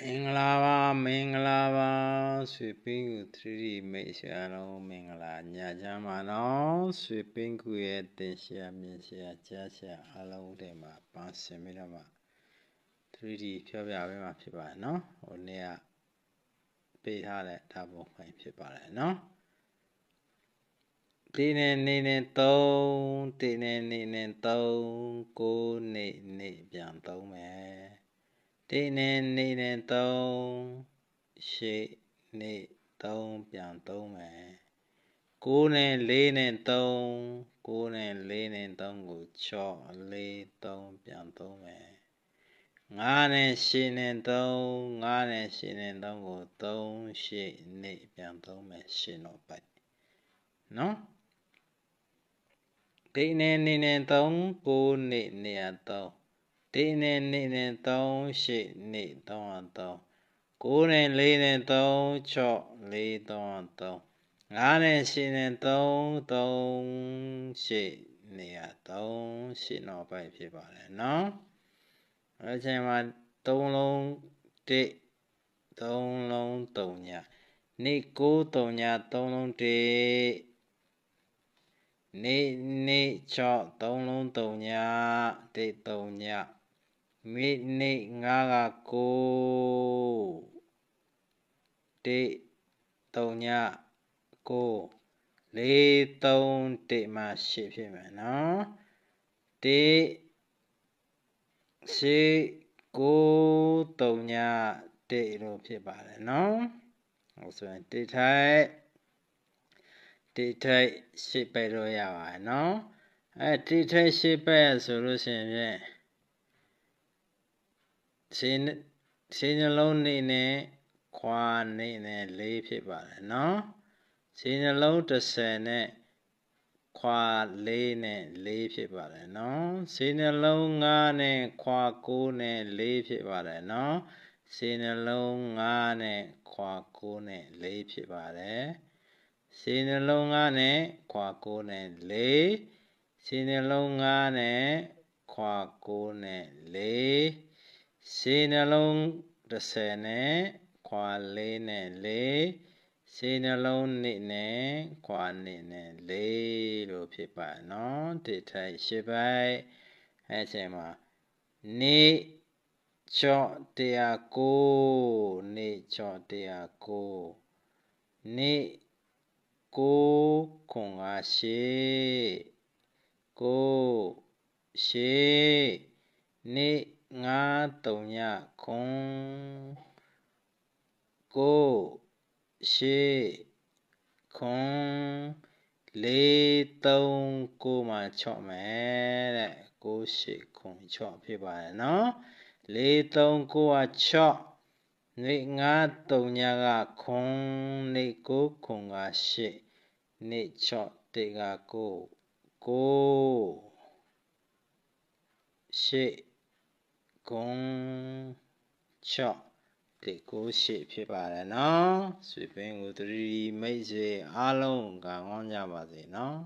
မင်္ဂလာပါမင်္ဂလာပါရွှေပင်းကူ 3D မိတ်ဆွေအားလုံးမင်္ဂလာညချမ်းပါနော်ရွှေပင်းကူရဲ့တင်ရှာမြင်ရှာကြားရှာအားလုံးတွေမှာပန်းစင်ပြီးတော့မှ 3D ဖြောပြပေးမှာဖြစ်ပါတယ်နော်ဟိုနေ့ကပေးထားတဲ့ဓာတ်ပုံဖိုင်ဖြစ်ပါတယ်နော်တင်းနေနေနေ3တင်းနေနေနေ3 9နေနေပြန်3မယ် တိနေနေနေ3ရှေ့နေ3ပြန်3မယ်9နဲ့4နဲ့3 9နဲ့4နဲ့3ကို6 4 3ပြန်3မယ်9နဲ့8နဲ့3 9နဲ့8နဲ့3ကို3ရှေ့နေပြန်3မယ်ရှင်းတော့ပိုက်နော်တိနေနေနေ3 9နေနေရ3 တေးနဲ့နေနဲ့3 8နေ3 3 9နဲ့4နဲ့3 6 4 3 3 5နဲ့8နဲ့3 3 8နေရ3 8နောက်ပိုက်ဖြစ်ပါတယ်နော်အဲချိန်မှာ3လုံး1 3လုံး3ညနေ9 3ည3လုံး1နေနေ6 3လုံး3ည1 3ည မိနစ်9က9တိ3ည9 4 3တိမှ8ဖြစ်မယ်နော်တိရှိ9 3ညတိလို့ဖြစ်ပါတယ်နော်ဟုတ်ဆိုရင်တိထိုက်တိထိုက်8ပဲလို့ရပါတယ်နော်အဲတိထိုက်8ပဲဆိုလို့ရှိရင် ခြေခြေနှလုံးနေနဲ့ခွာနေနဲ့၄ဖြစ်ပါတယ်နော်ခြေနှလုံး30နဲ့ခွာ၄နဲ့၄ဖြစ်ပါတယ်နော်ခြေနှလုံး9နဲ့ခွာ9နဲ့၄ဖြစ်ပါတယ်နော်ခြေနှလုံး9နဲ့ခွာ9နဲ့၄ဖြစ်ပါတယ်ခြေနှလုံး9နဲ့ခွာ9နဲ့4ခြေနှလုံး9နဲ့ခွာ9နဲ့4 စေနှလုံး30နဲ့ခွာ4နဲ့4စေနှလုံး2နဲ့ခွာ2နဲ့4လို့ဖြစ်ပါနော်တိထိုက်ရှစ်ပိုက်အဲချိန်မှာနေချော့တရားကိုနေချော့တရားကိုနေကိုခွန်ကရှေကိုရှေနေ ငါတုံညခွန်ကိုရှိခွန်လေးသုံးကိုမှ6မယ်တဲ့ကိုရှိခွန်6ဖြစ်ပါတယ်နော်လေးသုံးကိုက6နေငါတုံညကခွန်နေကိုခွန်ကရှိနေ6တေကကိုကိုရှိ ဂုံ6တိကိုရှိဖြစ်ပါတယ်နော်ဆွေပင်ကိုသတိမိတ်ဆွေအားလုံးကကောင်းကြပါစေနော်